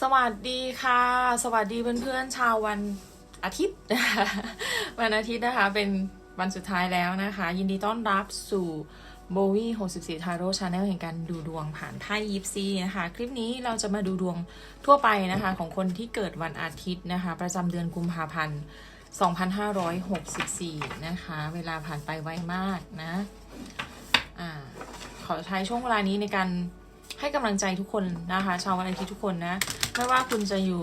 สวัสดีค่ะ สวัสดีเพื่อนๆชาววันอาทิตย์นะคะวันอาทิตย์นะคะเป็นวันสุดท้ายแล้วนะคะ ยินดีต้อนรับสู่โบวี่64ทาโร่ชาแนลแห่งการดูดวงผ่านไพ่ยิปซีนะคะ คลิปนี้เราจะมาดูดวงทั่วไปนะคะ ของคนที่เกิดวันอาทิตย์นะคะ ประจำเดือนกุมภาพันธ์ 2564 นะคะ เวลาผ่านไปไวมากนะอ่าขอใช้ช่วงเวลานี้ในการให้กำลังใจทุกคนนะคะ ชาววันอาทิตย์ทุกคนนะ ไม่ว่าคุณจะอยู่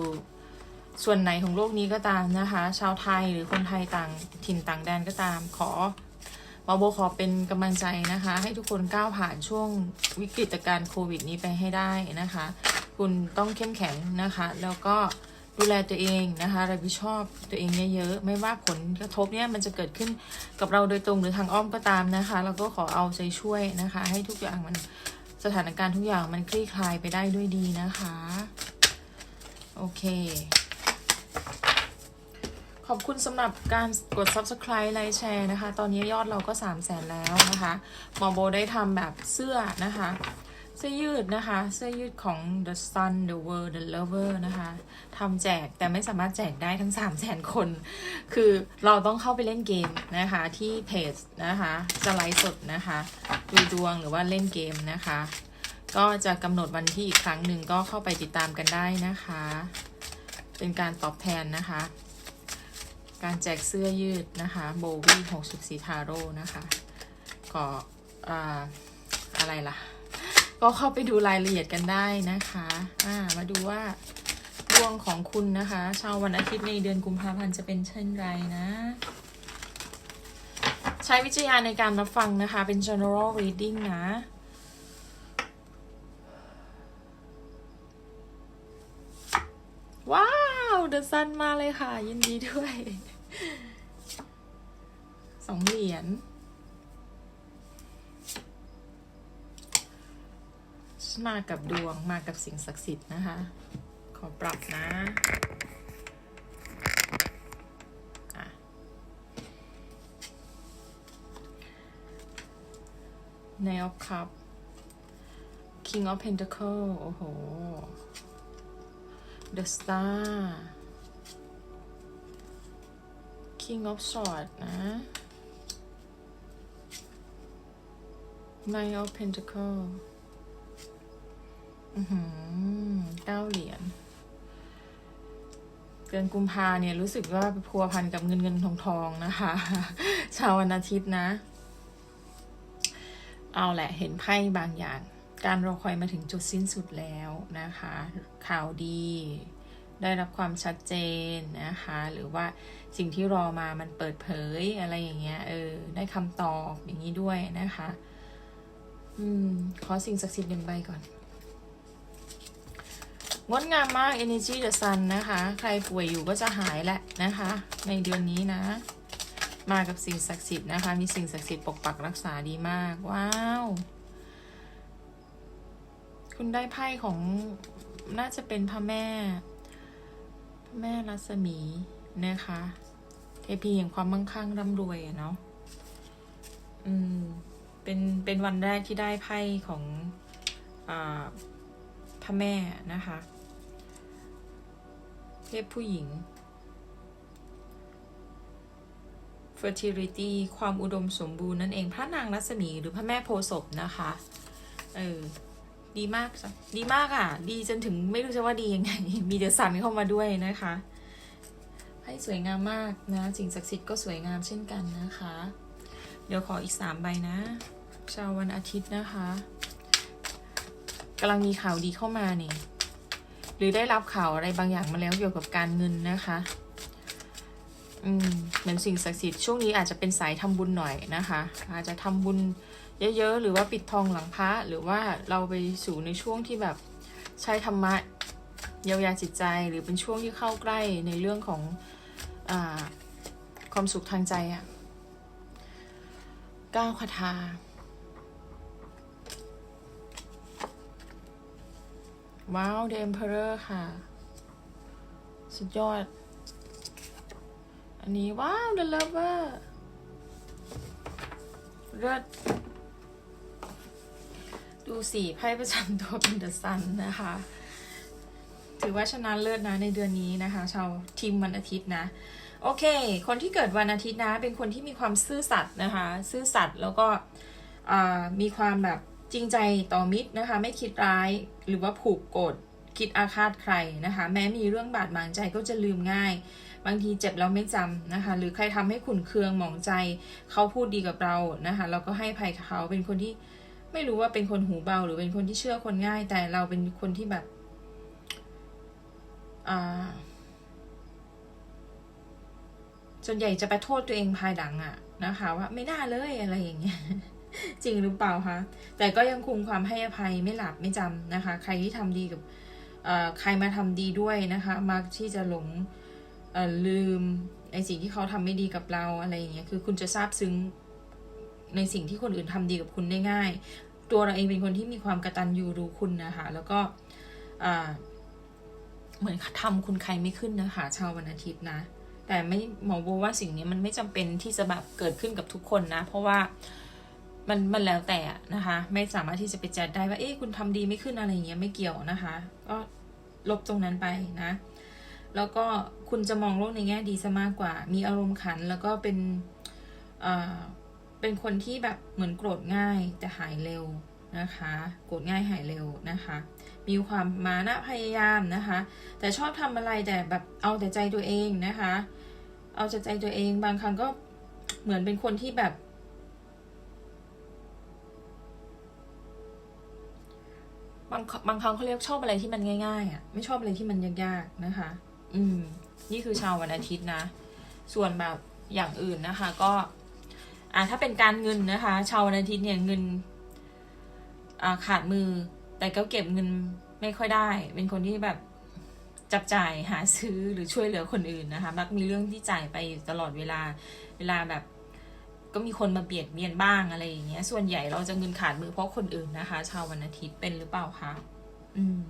ส่วนไหนของโลกนี้ก็ตามนะคะ ชาวไทยหรือคนไทยต่างถิ่นต่างแดนก็ตามขอวาโบขอเป็นกำลังใจนะคะ ให้ทุกคนก้าวผ่านช่วงวิกฤตการณ์โควิดนี้ไปให้ได้นะคะ คุณต้องเข้มแข็งนะคะ แล้วก็ดูแลตัวเองนะคะรับผิดชอบตัวเองเยอะๆไม่ว่าผลกระทบเนี่ยมันจะเกิดขึ้นกับเราโดยตรงหรือทางอ้อมก็ตามนะคะแล้วก็ขอเอาใจช่วยนะคะ ให้ทุกอย่างมันสถานการณ์ทุกอย่างมันคลี่คลายไปได้ด้วยดีนะคะ โอเค ขอบคุณสำหรับการกด subscribe ไลค์แชร์นะคะ ตอนนี้ยอดเราก็ 3 0 0แสนแล้วนะคะ หมอโบได้ทำแบบเสื้อนะคะ เสื้อยืดนะคะ เสื้อยืดของ The Sun The World The Lover นะคะทำแจกแต่ไม่สามารถแจกได้ทั้ง 3 0 0แสนคน คือเราต้องเข้าไปเล่นเกมนะคะ ที่เพจนะคะ จะไลฟ์สดนะคะ ดูดวงหรือว่าเล่นเกมนะคะ ก็จะกำหนดวันที่อีกครั้งหนึ่งก็เข้าไปติดตามกันได้นะคะ เป็นการตอบแทนนะคะ การแจกเสื้อยืดนะคะโบวี่64ทาโร่นะคะก็ออะไรล่ะ ก็เข้าไปดูรายละเอียดกันได้นะคะอ่ามาดูว่าดวงของคุณนะคะชาววันอาทิตย์ในเดือนกุมภาพันธ์จะเป็นเช่นไรนะใช้วิจารณญาณในการรับฟังนะคะ เป็น general reading นะ ว้าวเดอะซันมาเลยค่ะ ยินดีด้วย สองเหรียญมากับดวงมากับสิ่งศักดิ์สิทธิ์นะคะ ขอปรับนะอะ Knight of Cup King of Pentacle โอ้โห The Star King of Swords นะ Nine of Pentacle อือหือเก้าเหรียญเดือนกุมภาเนี่ยรู้สึกว่าพัวพันกับเงินเงินทองทองนะคะ ชาววันอาทิตย์นะ เอาแหละเห็นไพ่บางอย่าง การรอคอยมาถึงจุดสิ้นสุดแล้วนะคะ ข่าวดี ได้รับความชัดเจนนะคะ หรือว่าสิ่งที่รอมามันเปิดเผยอะไรอย่างเงี้ยเออได้คำตอบอย่างนี้ด้วยนะคะ อืม ขอสิ่งศักดิ์สิทธิ์หนึ่งใบก่อนงดงามมาก Energy the Sun นะคะ ใครป่วยอยู่ก็จะหายแหละนะคะ ในเดือนนี้นะ มากับสิ่งศักดิ์สิทธิ์นะคะ มีสิ่งศักดิ์สิทธิ์ปกปักรักษาดีมาก ว้าว คุณได้ไพ่ของน่าจะเป็นพระแม่พระแม่รัศมีนะคะเทพีแห่งความมั่งคั่งร่ำรวยอะเนาะอืมเป็นเป็นวันแรกที่ได้ไพ่ของอาพระแม่นะคะเทพผู้หญิง fertility ความอุดมสมบูรณ์นั่นเองพระนางรัศมีหรือพระแม่โพศพนะคะ เออ ดีมากจ้ะดีมากอะ ดีจนถึงไม่รู้จะว่าดียังไง มีเดสันเข้ามาด้วยนะคะไพ่สวยงามมากนะสิ่งศักดิ์สิทธิ์ก็สวยงามเช่นกันนะคะ เดี๋ยวขออีกสามใบนะชาววันอาทิตย์นะคะกำลังมีข่าวดีเข้ามาเนี่ยหรือได้รับข่าวอะไรบางอย่างมาแล้วเกี่ยวกับการเงินนะคะอืมเหมือนสิ่งศักดิ์สิทธิ์ช่วงนี้อาจจะเป็นสายทำบุญหน่อยนะคะ อาจจะทำบุญ เยอะๆ หรือว่าปิดทองหลังพระหรือว่าเราไปสู่ในช่วงที่แบบใช้ธรรมะเยียวยาจิตใจหรือเป็นช่วงที่เข้าใกล้ในเรื่องของอความสุขทางใจอะก้าวคาถาว้าว The Emperor ค่ะ สุดยอด อันนี้ว้าว The Lover เลิศ ดูสีไพ่ประจำตัวเป็น The Sun นะคะ ถือว่าชนะเลิศนะในเดือนนี้นะคะ ชาวทีมวันอาทิตย์นะ โอเค คนที่เกิดวันอาทิตย์นะ เป็นคนที่มีความซื่อสัตย์นะคะ ซื่อสัตย์แล้วก็มีความแบบจริงใจต่อมิตรนะคะ ไม่คิดร้ายหรือว่าผูกโกรธคิดอาฆาตใครนะคะ แม้มีเรื่องบาดหมางใจก็จะลืมง่าย บางทีเจ็บแล้วไม่จำนะคะ หรือใครทำให้ขุนเคืองหมองใจ เขาพูดดีกับเรานะคะ เราก็ให้ภัยเขาเป็นคนที่ ไม่รู้ว่าเป็นคนหูเบาหรือเป็นคนที่เชื่อคนง่าย แต่เราเป็นคนที่แบบอ่าส่วนใหญ่จะไปโทษตัวเองภายหลังอะนะคะ ว่าไม่น่าเลยอะไรอย่างเงี้ยจริงหรือเปล่าคะแต่ก็ยังคงความให้อภัยไม่หลับไม่จำนะคะ ใครที่ทำดีกับใครมาทำดีด้วยนะคะ มักที่จะหลงลืมในสิ่งที่เขาทำไม่ดีกับเราอะไรอย่างเงี้ยคือคุณจะซาบซึ้ง ในสิ่งที่คนอื่นทำดีกับคุณได้ง่าย ตัวเราเองเป็นคนที่มีความกระตันยูรู้คุณนะคะ แล้วก็เหมือนทำคุณใครไม่ขึ้นนะคะชาววันอาทิตย์นะ แต่ไม่หมอโบว่าสิ่งนี้มันไม่จำเป็นที่จะแบบเกิดขึ้นกับทุกคนนะ เพราะว่ามันมันแล้วแต่นะคะ ไม่สามารถที่จะไปจัดได้ว่าเอ๊ะคุณทำดีไม่ขึ้นอะไรเงี้ยไม่เกี่ยวนะคะ ก็ลบตรงนั้นไปนะ แล้วก็คุณจะมองโลกในแง่ดีซะมากกว่า มีอารมณ์ขันแล้วก็เป็นอ่อ เป็นคนที่แบบเหมือนโกรธง่ายแต่หายเร็วนะคะ โกรธง่ายหายเร็วนะคะ มีความมานะพยายามนะคะ แต่ชอบทำอะไรแต่แบบเอาแต่ใจตัวเองนะคะ เอาแต่ใจตัวเองบางครั้งก็เหมือนเป็นคนที่แบบ บางบางครั้งเขาเรียกชอบอะไรที่มันง่ายๆอะ ไม่ชอบอะไรที่มันยากๆนะคะ อืม นี่คือชาววันอาทิตย์นะ ส่วนแบบอย่างอื่นนะคะ ก็ อ่าถ้าเป็นการเงินนะคะ ชาววันอาทิตย์เนี่ยเงินาขาดมือ แต่ก็เก็บเงินไม่ค่อยได้ เป็นคนที่แบบจับจ่ายหาซื้อหรือช่วยเหลือคนอื่นนะคะ มักมีเรื่องที่จ่ายไปตลอดเวลา เวลาแบบ ก็มีคนมาเบียดเบียนบ้างอะไรอย่างเงี้ย ส่วนใหญ่เราจะเงินขาดมือเพราะคนอื่นนะคะ ชาววันอาทิตย์เป็นหรือเปล่าคะ อืม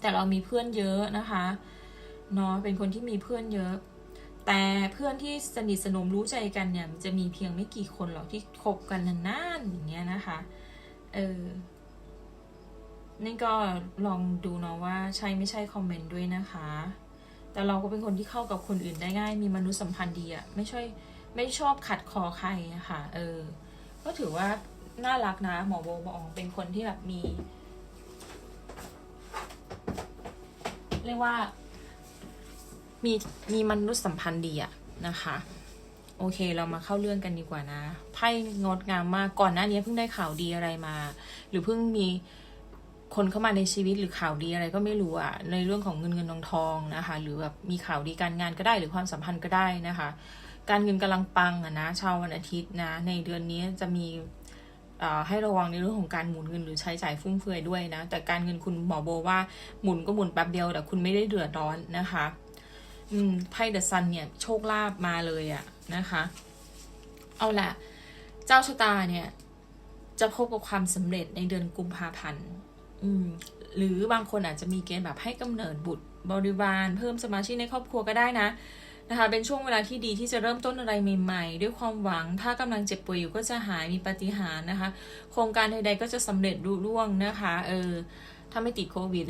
แต่เรามีเพื่อนเยอะนะคะ เนาะ เป็นคนที่มีเพื่อนเยอะ แต่เพื่อนที่สนิทสนมรู้ใจกันเนี่ยจะมีเพียงไม่กี่คนหรอกที่คบกันนานๆอย่างเงี้ยนะคะ เออนี่ก็ลองดูเนาะว่าใช่ไม่ใช่คอมเมนต์ด้วยนะคะ แต่เราก็เป็นคนที่เข้ากับคนอื่นได้ง่าย มีมนุษยสัมพันธ์ดีอะไม่ช่วยไม่ชอบขัดคอใครอะค่ะ เออ ก็ถือว่าน่ารักนะหมอโบบอกเป็นคนที่แบบมี เรียกว่า มีมีมนุษยสัมพันธ์ดีอะนะคะ โอเคเรามาเข้าเรื่องกันดีกว่านะไพ่งดงามมากก่อนหน้านี้เพิ่งได้ข่าวดีอะไรมา หรือเพิ่งมีคนเข้ามาในชีวิตหรือข่าวดีอะไรก็ไม่รู้อะในเรื่องของเงินเงินทองทองนะคะ หรือแบบมีข่าวดีการงานก็ได้หรือความสัมพันธ์ก็ได้นะคะ การเงินกำลังปังอะนะชาววันอาทิตย์นะ ในเดือนนี้จะมีอ่อให้ระวังในเรื่องของการหมุนเงินหรือใช้จ่ายฟุ่มเฟือยด้วยนะ แต่การเงินคุณหมอโบว่าหมุนก็หมุนแป๊บเดียวแต่คุณไม่ได้เดือดร้อนนะคะ อืมไพ่เดอะซันเนี่ย โชคลาภมาเลยอะนะคะ เอาละเจ้าชะตาเนี่ย จะพบกับความสำเร็จในเดือนกุมภาพันธ์อืมหรือบางคนอาจจะมีเกณฑ์แบบให้กำเนิดบุตรบริวารเพิ่มสมาชิกในครอบครัวก็ได้นะนะคะเป็นช่วงเวลาที่ดีที่จะเริ่มต้นอะไรใหม่ ๆ ด้วยความหวัง ถ้ากำลังเจ็บป่วยอยู่ก็จะหายมีปาฏิหารนะคะ โครงการใดๆก็จะสำเร็จรุ่ร่วงนะคะ เออ ถ้าไม่ติดโควิด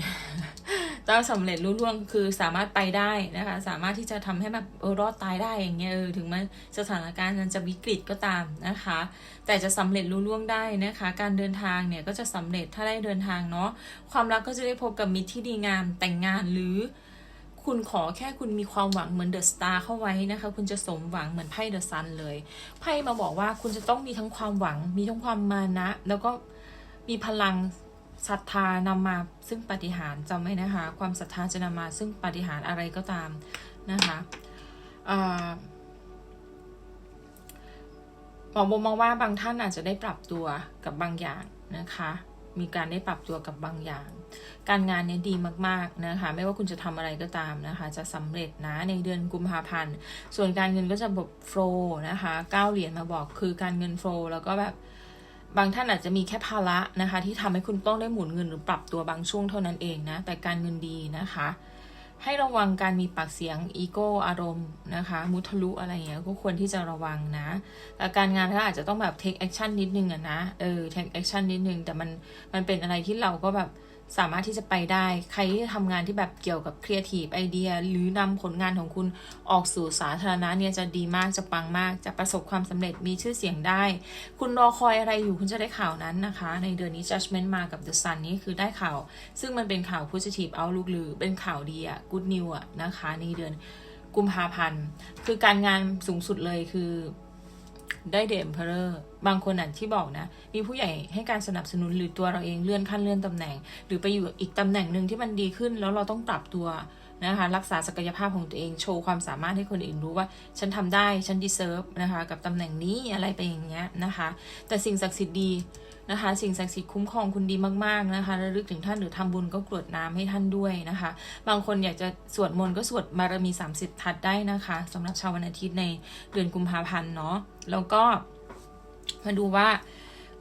ต้องสำเร็จรุ่ร่วงคือสามารถไปได้นะคะ สามารถที่จะทำให้แบบเออรอดตายได้อย่างเงี้ยเออถึงแม้สถานการณ์มันจะวิกฤตก็ตามนะคะ แต่จะสำเร็จรุ่ร่วงได้นะคะ การเดินทางเนี่ยก็จะสำเร็จถ้าได้เดินทางเนาะความรักก็จะได้พบกับมิตรที่ดีงามแต่งงานหรือคุณขอแค่คุณมีความหวังเหมือนเดอะสตาร์เข้าไว้นะคะ คุณจะสมหวังเหมือนไพ่เดอะซันเลยไพ่มาบอกว่าคุณจะต้องมีทั้งความหวัง มีทั้งความมานะ แล้วก็มีพลัง ศรัทธานำมาซึ่งปฏิหารจำไว้นะคะ ความศรัทธาจะนำมาซึ่งปฏิหารอะไรก็ตามนะคะหมอโบมองว่าบางท่านอาจจะได้ปรับตัวกับบางอย่างนะคะ มีการได้ปรับตัวกับบางอย่าง การงานเนี่ยดีมากๆนะคะ ไม่ว่าคุณจะทำอะไรก็ตามนะคะ จะสำเร็จนะในเดือนกุมภาพันธ์ ส่วนการเงินก็จะแบบโฟล์นะคะเก้าเหรียญมาบอกคือการเงินโฟล์แล้วก็แบบ บางท่านอาจจะมีแค่ภาระนะคะ ที่ทำให้คุณต้องได้หมุนเงินหรือปรับตัวบางช่วงเท่านั้นเองนะ แต่การเงินดีนะคะ ให้ระวังการมีปากเสียงอีโก้อารมณ์นะคะ มุทะลุอะไรอย่างเงี้ยก็ควรที่จะระวังนะแต่การงานก็อาจจะต้องแบบ take action นิดนึงอะนะเออ take action นิดนึงแต่มันมันเป็นอะไรที่เราก็แบบ สามารถที่จะไปได้ ใครที่ทำงานที่แบบเกี่ยวกับครีเอทีฟไอเดีย หรือนำผลงานของคุณออกสู่สาธารณะเนี่ยจะดีมากจะปังมาก จะประสบความสำเร็จมีชื่อเสียงได้ คุณรอคอยอะไรอยู่คุณจะได้ข่าวนั้นนะคะ ในเดือนนี้ judgment มากับ the sun นี่คือได้ข่าว ซึ่งมันเป็นข่าว positive outlook หรือเป็นข่าวดีอะ good news อะนะคะ ในเดือนกุมภาพันธ์ คือการงานสูงสุดเลยคือ ได้เดมเพอร์บางคนอะที่บอกนะ มีผู้ใหญ่ให้การสนับสนุนหรือตัวเราเองเลื่อนขั้นเลื่อนตำแหน่ง หรือไปอยู่อีกตำแหน่งหนึ่งที่มันดีขึ้นแล้วเราต้องปรับตัว นะคะรักษาศักยภาพของตัวเอง โชว์ความสามารถให้คนอื่นรู้ว่า ฉันทำได้ฉันดีเซิร์ฟนะคะกับตำแหน่งนี้อะไรไปอย่างเงี้ยนะคะ แต่สิ่งศักดิ์สิทธิ์ดีนะคะ สิ่งศักดิ์สิทธิ์คุ้มครองคุณดีมากๆนะคะระลึกถึงท่านหรือทำบุญก็กรวดน้ำให้ท่านด้วยนะคะ บางคนอยากจะสวดมนต์ก็สวดบารมี 30 ทัศได้นะคะสำหรับชาววันอาทิตย์ในเดือนกุมภาพันธ์เนาะแล้วก็มาดูว่า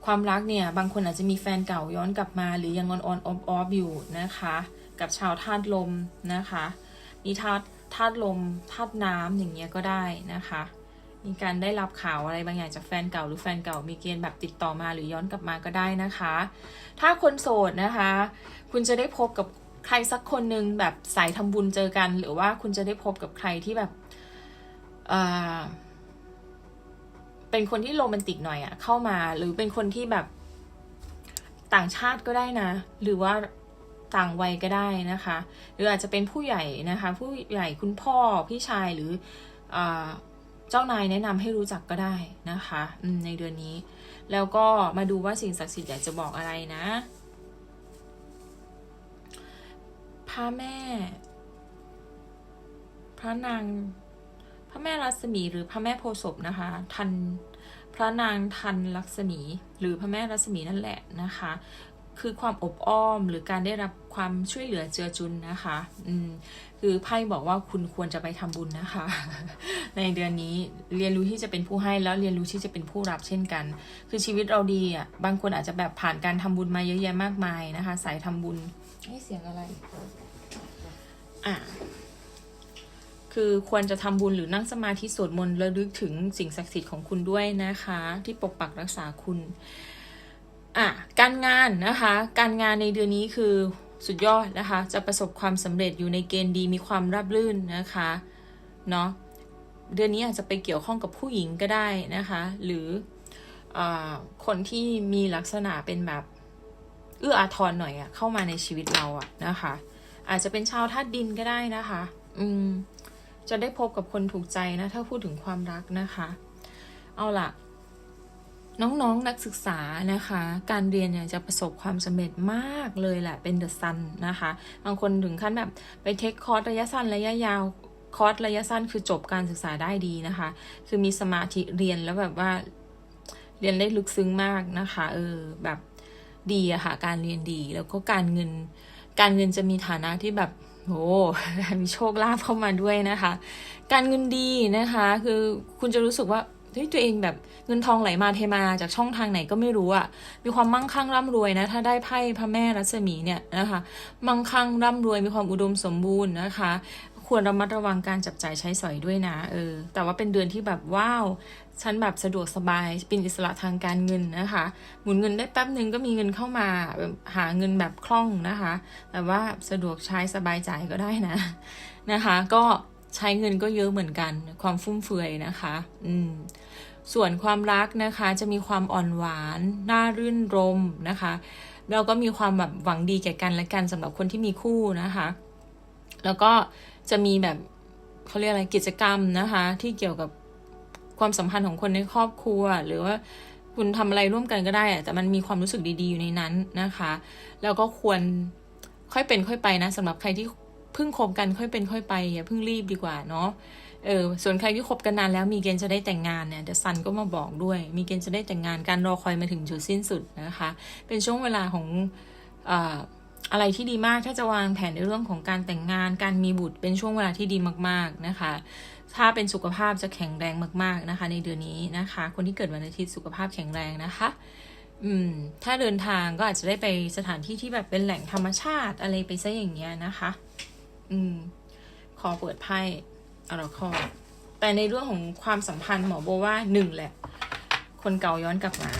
ความรักเนี่ย บางคนอาจจะมีแฟนเก่าย้อนกลับมา หรือยังออนออนออฟออฟอยู่นะคะ กับชาวธาตุลมนะคะมีธาตุธาตุลมธาตุน้ำอย่างเงี้ยก็ได้นะคะ มีการได้รับข่าวอะไรบางอย่างจากแฟนเก่าหรือแฟนเก่ามีเกณฑ์แบบติดต่อมาหรือย้อนกลับมาก็ได้นะคะ ถ้าคนโสดนะคะ คุณจะได้พบกับใครสักคนหนึ่งแบบสายทำบุญเจอกัน หรือว่าคุณจะได้พบกับใครที่แบบอ่าเป็นคนที่โรแมนติกหน่อยอะเข้ามาหรือเป็นคนที่แบบต่างชาติก็ได้นะ หรือว่า ต่างวัยก็ได้นะคะ หรืออาจจะเป็นผู้ใหญ่นะคะ ผู้ใหญ่คุณพ่อพี่ชายหรืออเจ้านายแนะนำให้รู้จักก็ได้นะคะในเดือนนี้ แล้วก็มาดูว่าสิ่งศักดิ์สิทธิ์อยากจะบอกอะไรนะพระแม่ พระนาง พระแม่รัศมีหรือพระแม่โพศพนะคะ ทันพระนางทันลักษมี หรือพระแม่รัศมีนั่นแหละนะคะ คือความอบอ้อมหรือการได้รับความช่วยเหลือเจือจุนนะคะ อืม คือไพ่บอกว่าคุณควรจะไปทำบุญนะคะ ในเดือนนี้เรียนรู้ที่จะเป็นผู้ให้แล้วเรียนรู้ที่จะเป็นผู้รับเช่นกัน คือชีวิตเราดีอะ บางคนอาจจะแบบผ่านการทำบุญมาเยอะแยะมากมายนะคะ สายทำบุญให้เสียงอะไร อะคือควรจะทำบุญหรือนั่งสมาธิสวดมนต์ระลึกถึงสิ่งศักดิ์สิทธิ์ของคุณด้วยนะคะ ที่ปกปักรักษาคุณ อะการงานนะคะ การงานในเดือนนี้คือสุดยอดนะคะ จะประสบความสำเร็จอยู่ในเกณฑ์ดีมีความราบรื่นนะคะเนาะเดือนนี้อาจจะไปเกี่ยวข้องกับผู้หญิงก็ได้นะคะ หรืออคนที่มีลักษณะเป็นแบบเอื้ออาทรหน่อยอะเข้ามาในชีวิตเราอะนะคะ อาจจะเป็นชาวธาตุดินก็ได้นะคะ อืมจะได้พบกับคนถูกใจนะ ถ้าพูดถึงความรักนะคะ เอาล่ะ น้องๆนนักศึกษานะคะ การเรียนเนี่ยจะประสบความสำเร็จมากเลยแหละเป็นเดอะซันนะคะ บางคนถึงขั้นแบบไปเทคคอร์สระยะสั้นระยะยาวคอร์สระยะสั้นคือจบการศึกษาได้ดีนะคะ คือมีสมาธิเรียนแล้วแบบว่าเรียนได้ลึกซึ้งมากนะคะ เออแบบดีอะค่ะ การเรียนดี แล้วก็การเงิน การเงินจะมีฐานะที่แบบโหมีโชคลาภเข้ามาด้วยนะคะ การเงินดีนะคะ คือคุณจะรู้สึกว่า เฮ้ยตัวเองแบบเงินทองไหลมาเทมาจากช่องทางไหนก็ไม่รู้อะมีความมั่งคั่งร่ำรวยนะ ถ้าได้ไพ่พระแม่รัศมีเนี่ยนะคะ มั่งคั่งร่ำรวยมีความอุดมสมบูรณ์นะคะควรระมัดระวังการจับจ่ายใช้สอยด้วยนะเออ แต่ว่าเป็นเดือนที่แบบว้าว ฉันแบบสะดวกสบายเป็นอิสระทางการเงินนะคะ หมุนเงินได้แป๊บหนึ่งก็มีเงินเข้ามาแบบหาเงินแบบคล่องนะคะ แต่ว่าสะดวกใช้สบายจ่ายก็ได้นะนะคะ ก็ ใช้เงินก็เยอะเหมือนกัน ความฟุ่มเฟือยนะคะ อืม ส่วนความรักนะคะจะมีความอ่อนหวานน่ารื่นรมนะคะแล้วก็มีความแบบหวังดีแก่กันและกันสำหรับคนที่มีคู่นะคะ แล้วก็จะมีแบบเขาเรียกอะไรกิจกรรมนะคะ ที่เกี่ยวกับความสัมพันธ์ของคนในครอบครัว หรือว่าคุณทำอะไรร่วมกันก็ได้อะแต่มันมีความรู้สึกดีๆอยู่ในนั้นนะคะ แล้วก็ควรค่อยเป็นค่อยไปนะสำหรับใครที่ พิ่งคบกันค่อยเป็นค่อยไปอย่าเพิ่งรีบดีกว่าเนาะเออส่วนใครที่คบกันนานแล้วมีเกณฑ์จะได้แต่งงานเนี่ยเดอะซันก็มาบอกด้วย มีเกณฑ์จะได้แต่งงานการรอคอยมาถึงจุดสิ้นสุดนะคะ เป็นช่วงเวลาของออะไรที่ดีมากถ้าจะวางแผนในเรื่องของการแต่งงาน การมีบุตรเป็นช่วงเวลาที่ดีมากๆนะคะ ถ้าเป็นสุขภาพจะแข็งแรงมากๆนะคะ ในเดือนนี้นะคะ คนที่เกิดวันอาทิตย์สุขภาพแข็งแรงนะคะอืมถ้าเดินทางก็อาจจะได้ไปสถานที่ที่แบบเป็นแหล่งธรรมชาติอะไรไปซะอย่างเงี้ยนะคะ อืม ขอเปิดไพ่อราคอแต่ในเรื่องของความสัมพันธ์หมอโบว่าหนึ่งแหละ คนเก่าย้อนกลับมา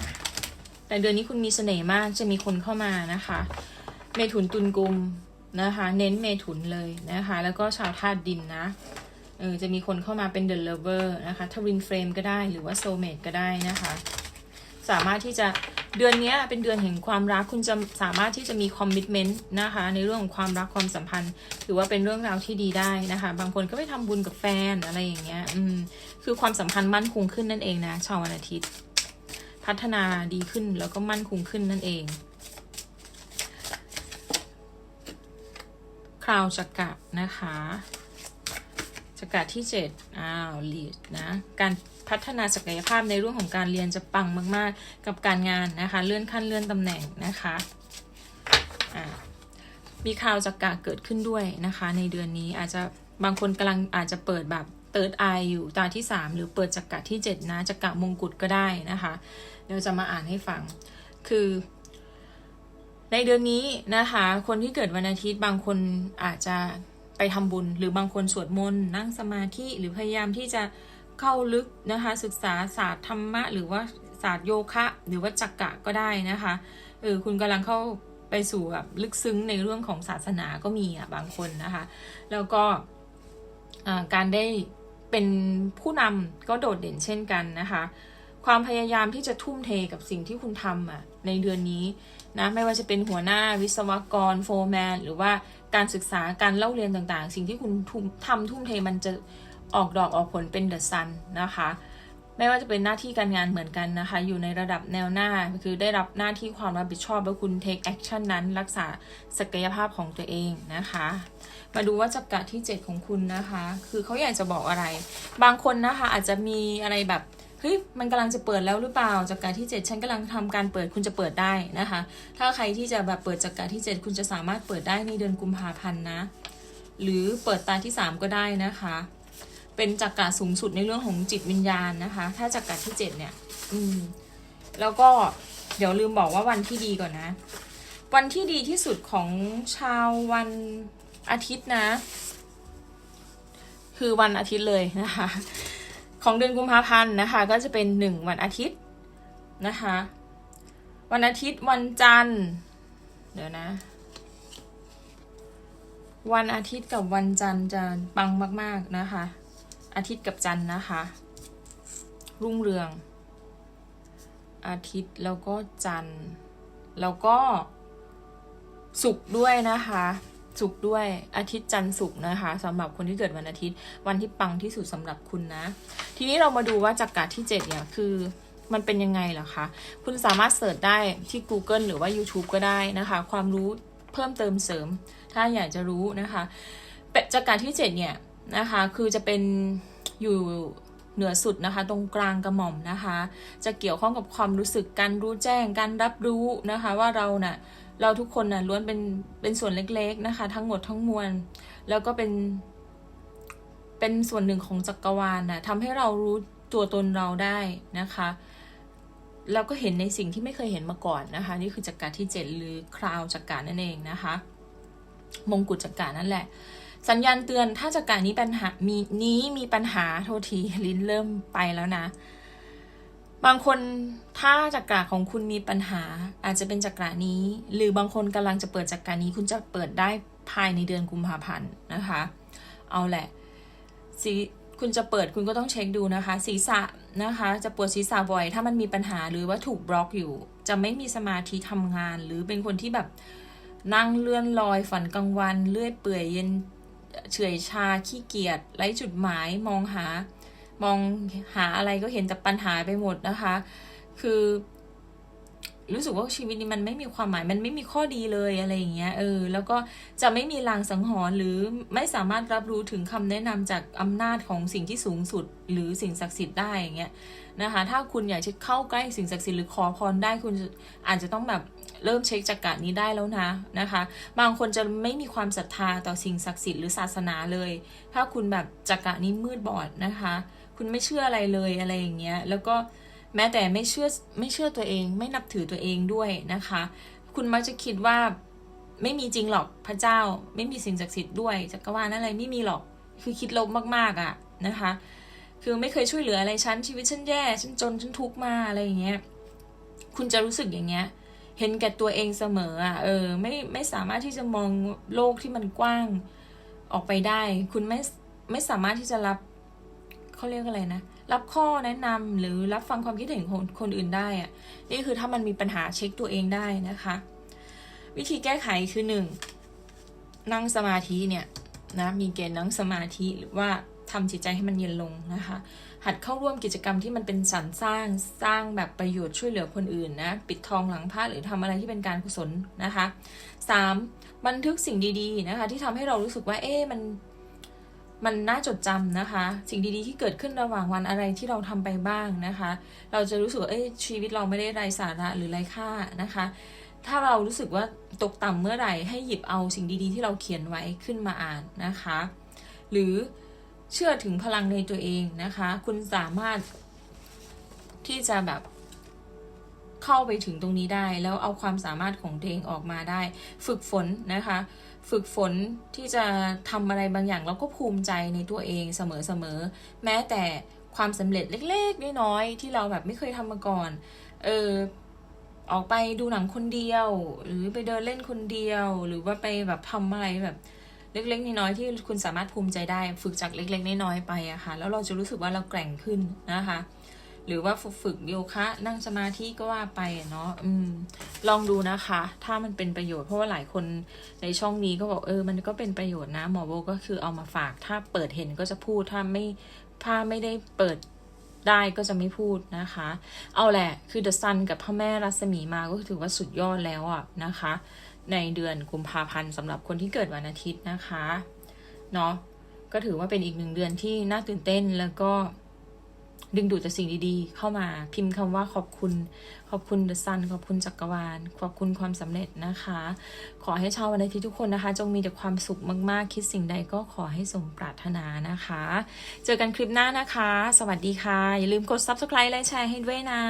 แต่เดือนนี้คุณมีเสน่ห์มากจะมีคนเข้ามานะคะ เมถุนตุลกุมนะคะ เน้นเมถุนเลยนะคะ แล้วก็ชาวธาตุดินนะเออจะมีคนเข้ามาเป็น The Lover นะคะทวินเฟรมก็ได้หรือว่า Soulmate ก็ได้นะคะ สามารถที่จะเดือนนี้เป็นเดือนแห่งความรักคุณจะสามารถที่จะมีคอมมิชเมนต์นะคะในเรื่องของความรักความสัมพันธ์ ถือว่าเป็นเรื่องราวที่ดีได้นะคะ บางคนก็ไปทำบุญกับแฟนอะไรอย่างเงี้ยอืมคือความสัมพันธ์มั่นคงขึ้นนั่นเองนะชาววันอาทิตย์ พัฒนาดีขึ้นแล้วก็มั่นคงขึ้นนั่นเองคราวจักระนะคะจักระที่ 7 อ้าวลีดนะ การ พัฒนาศักยภาพในเรื่องของการเรียนจะปังมาก ๆ กับการงานนะคะ เลื่อนขั้นเลื่อนตำแหน่งนะคะอ่ามีข่าวจักระเกิดขึ้นด้วยนะคะ ในเดือนนี้อาจจะบางคนกำลังอาจจะเปิดแบบเติร์ดไออยู่ตาที่ 3 หรือเปิดจักระที่ 7 นะจักระมงกุฎก็ได้นะคะ เดี๋ยวจะมาอ่านให้ฟัง คือ ในเดือนนี้นะคะ คนที่เกิดวันอาทิตย์บางคนอาจจะไปทำบุญ หรือบางคนสวดมนต์นั่งสมาธิหรือพยายามที่จะ เข้าลึกนะคะ ศึกษาศาสตร์ธรรมะ หรือว่าศาสตร์โยคะ หรือว่าจักกะก็ได้นะคะเออคุณกำลังเข้าไปสู่แบบลึกซึ้งในเรื่องของศาสนาก็มีอะบางคนนะคะ แล้วก็การได้เป็นผู้นำก็โดดเด่นเช่นกันนะคะ ความพยายามที่จะทุ่มเทกับสิ่งที่คุณทำอะในเดือนนี้นะไม่ว่าจะเป็นหัวหน้าวิศวกรโฟร์แมนหรือว่าการศึกษาการเล่าเรียนต่างๆ สิ่งที่คุณทำทุ่มเทมันจะ ออกดอกออกผลเป็นเดอะซันนะคะไม่ว่าจะเป็นหน้าที่การงานเหมือนกันนะคะ อยู่ในระดับแนวหน้าคือได้รับหน้าที่ความรับผิดชอบแล้วคุณ take action นั้น รักษาศักยภาพของตัวเองนะคะ มาดูว่าจักระที่ 7 ของคุณนะคะ คือเขาอยากจะบอกอะไร บางคนนะคะอาจจะมีอะไรแบบเฮ้ยมันกำลังจะเปิดแล้วหรือเปล่าจากการที่ 7 ฉันกำลังทำการเปิดคุณจะเปิดได้นะคะ ถ้าใครที่จะแบบเปิดจากการที่ 7 คุณจะสามารถเปิดได้ในเดือนกุมภาพันธ์นะ หรือเปิดตาที่ 3 ก็ได้นะคะ เป็นจักระสูงสุดในเรื่องของจิตวิญญาณนะคะ ถ้าจักระที่7เนี่ย อืม แล้วก็เดี๋ยวลืมบอกว่าวันที่ดีก่อนนะ วันที่ดีที่สุดของชาววันอาทิตย์นะ คือวันอาทิตย์เลยนะคะ ของเดือนกุมภาพันธ์นะคะ ก็จะเป็นหนึ่งวันอาทิตย์นะคะ วันอาทิตย์วันจันทร์ เดี๋ยวนะวันอาทิตย์กับวันจันทร์จะปังมาก ๆ นะคะ อาทิตย์กับจันทร์นะคะ รุ่งเรือง อาทิตย์แล้วก็จันทร์ แล้วก็ศุกร์ด้วยนะคะศุกร์ด้วยอาทิตย์จันทร์ศุกร์นะคะสำหรับคนที่เกิดวันอาทิตย์ วันที่ปังที่สุดสำหรับคุณนะ ทีนี้เรามาดูว่าจักระที่7เนี่ยคือมันเป็นยังไงเหรอคะ คุณสามารถเสิร์ชได้ที่ Google หรือว่า YouTube ก็ได้นะคะ ความรู้เพิ่มเติมเสริม ถ้าอยากจะรู้นะคะเป็ดจักรที่ 7 เนี่ย นะคะ คือจะเป็นอยู่เหนือสุดนะคะ ตรงกลางกระหม่อมนะคะ จะเกี่ยวข้องกับความรู้สึกการรู้แจ้งการรับรู้นะคะ ว่าเราน่ะเราทุกคนน่ะล้วนเป็นเป็นส่วนเล็กๆนะคะ ทั้งหมดทั้งมวลแล้วก็เป็นเป็นส่วนหนึ่งของจักรวาลนะทำให้เรารู้ตัวตนเราได้นะคะแล้วก็เห็นในสิ่งที่ไม่เคยเห็นมาก่อนนะคะ นี่คือจักรที่ 7 หรือคราวจักรนั่นเองนะคะ มงกุฎจักรนั่นแหละ สัญญาณเตือนถ้าจักรนี้ปัญหามีนี้มีปัญหาโทษทีลิ้นเริ่มไปแล้วนะ บางคนถ้าจักระของคุณมีปัญหา อาจจะเป็นจักระนี้ หรือบางคนกำลังจะเปิดจักระนี้ คุณจะเปิดได้ภายในเดือนกุมภาพันธ์นะคะ เอาแหละสีคุณจะเปิดคุณก็ต้องเช็คดูนะคะ ศีรษะนะคะ จะปวดศีรษะบ่อย ถ้ามันมีปัญหาหรือว่าถูกบล็อกอยู่ จะไม่มีสมาธิทำงาน หรือเป็นคนที่แบบนั่งเลื่อนลอยฝันกลางวัน เลื่อยเปื่อยเย็น เฉื่อยชาขี้เกียจไร้จุดหมายมองหา มองหาอะไรก็เห็นแต่ปัญหาไปหมดนะคะ คือ รู้สึกว่าชีวิตนี้มันไม่มีความหมายมันไม่มีข้อดีเลยอะไรอย่างเงี้ยเออ แล้วก็จะไม่มีลางสังหรณ์หรือไม่สามารถรับรู้ถึงคำแนะนำจากอำนาจของสิ่งที่สูงสุด หรือสิ่งศักดิ์สิทธิ์ได้อย่างเงี้ยนะคะ ถ้าคุณอยากจะเข้าใกล้สิ่งศักดิ์สิทธิ์หรือขอพรได้คุณอาจจะต้องแบบ เริ่มเช็คจากการนี้ได้แล้วนะนะคะ บางคนจะไม่มีความศรัทธาต่อสิ่งศักดิ์สิทธิ์หรือศาสนาเลย ถ้าคุณแบบจักระนี้มืดบอดนะคะ คุณไม่เชื่ออะไรเลยอะไรอย่างเงี้ยแล้วก็แม้แต่ไม่เชื่อไม่เชื่อตัวเอง ไม่นับถือตัวเองด้วยนะคะ คุณมักจะคิดว่าไม่มีจริงหรอกพระเจ้า ไม่มีสิ่งศักดิ์สิทธิ์ด้วยจักรวาลอะไรไม่มีหรอกคือคิดลบมากๆอะ่ะนะคะ คือไม่เคยช่วยเหลืออะไรฉันชีวิตฉันแย่ฉันจนฉันทุกข์มาอะไรอย่างเงี้ยคุณจะรู้สึกอย่างเงี้ย เห็นแก่ตัวเองเสมออะเออไม่ไม่สามารถที่จะมองโลกที่มันกว้างออกไปได้ คุณไม่ไม่สามารถที่จะรับเขาเรียกอะไรนะ รับข้อแนะนำหรือรับฟังความคิดเห็นของคนอื่นได้อะนี่คือถ้ามันมีปัญหาเช็คตัวเองได้นะคะ วิธีแก้ไขคือหนึ่งนั่งสมาธิเนี่ยนะมีเกณฑ์นั่งสมาธิหรือว่า ทำจิตใจให้มันเย็นลงนะคะ หัดเข้าร่วมกิจกรรมที่มันเป็นสรรสร้างสร้างแบบประโยชน์ช่วยเหลือคนอื่นนะ ปิดทองหลังพระหรือทำอะไรที่เป็นการกุศลนะคะ 3. บันทึกสิ่งดีๆนะคะ ที่ทำให้เรารู้สึกว่าเอ๊ะมันมันน่าจดจำนะคะ สิ่งดีๆที่เกิดขึ้นระหว่างวันอะไรที่เราทำไปบ้างนะคะ เราจะรู้สึกว่าเอ๊ชีวิตเราไม่ได้ไร้สาระหรือไร้ค่านะคะ ถ้าเรารู้สึกว่าตกต่ำเมื่อไหร่ให้หยิบเอาสิ่งดีๆ ที่เราเขียนไว้ขึ้นมาอ่านนะคะ หรือ เชื่อถึงพลังในตัวเองนะคะ คุณสามารถที่จะแบบเข้าไปถึงตรงนี้ได้ แล้วเอาความสามารถของตัวเองออกมาได้ ฝึกฝนนะคะ ฝึกฝนที่จะทำอะไรบางอย่างแล้วก็ภูมิใจในตัวเองเสมอๆแม้แต่ความสำเร็จเล็กๆน้อยๆที่เราแบบไม่เคยทำมาก่อน เออออกไปดูหนังคนเดียว หรือไปเดินเล่นคนเดียว หรือว่าไปแบบทำอะไรแบบ เล็กๆน้อยๆที่คุณสามารถภูมิใจได้ ฝึกจากเล็ก ๆน้อยๆไปอะค่ะแล้วเราจะรู้สึกว่าเราแกร่งขึ้นนะคะ หรือว่าฝึกโยคะนั่งสมาธิก็ว่าไปเนาะอืมลองดูนะคะ ถ้ามันเป็นประโยชน์เพราะว่าหลายคนในช่องนี้ก็บอกเออ มันก็เป็นประโยชน์นะหมอโบก็คือเอามาฝาก ถ้าเปิดเห็นก็จะพูดถ้าไม่ถ้าไม่ได้เปิดได้ก็จะไม่พูดนะคะ เอาแหละ คือ The Sun กับพระแม่รัศมีมาก็ถือว่าสุดยอดแล้วอะนะคะ ในเดือนกุมภาพันธ์สำหรับคนที่เกิดวันอาทิตย์นะคะเนาะก็ถือว่าเป็นอีกหนึ่งเดือนที่น่าตื่นเต้นแล้วก็ดึงดูดแต่สิ่งดีๆ เข้ามาพิมพ์คำว่าขอบคุณ ขอบคุณ The Sun ขอบคุณจักรวาล ขอบคุณความสำเร็จนะคะ ขอให้ชาววันอาทิตย์ทุกคนนะคะ จงมีแต่ความสุขมากๆ คิดสิ่งใดก็ขอให้สมปรารถนานะคะ เจอกันคลิปหน้านะคะ สวัสดีค่ะ อย่าลืมกด subscribe และแชร์ให้ด้วยนะ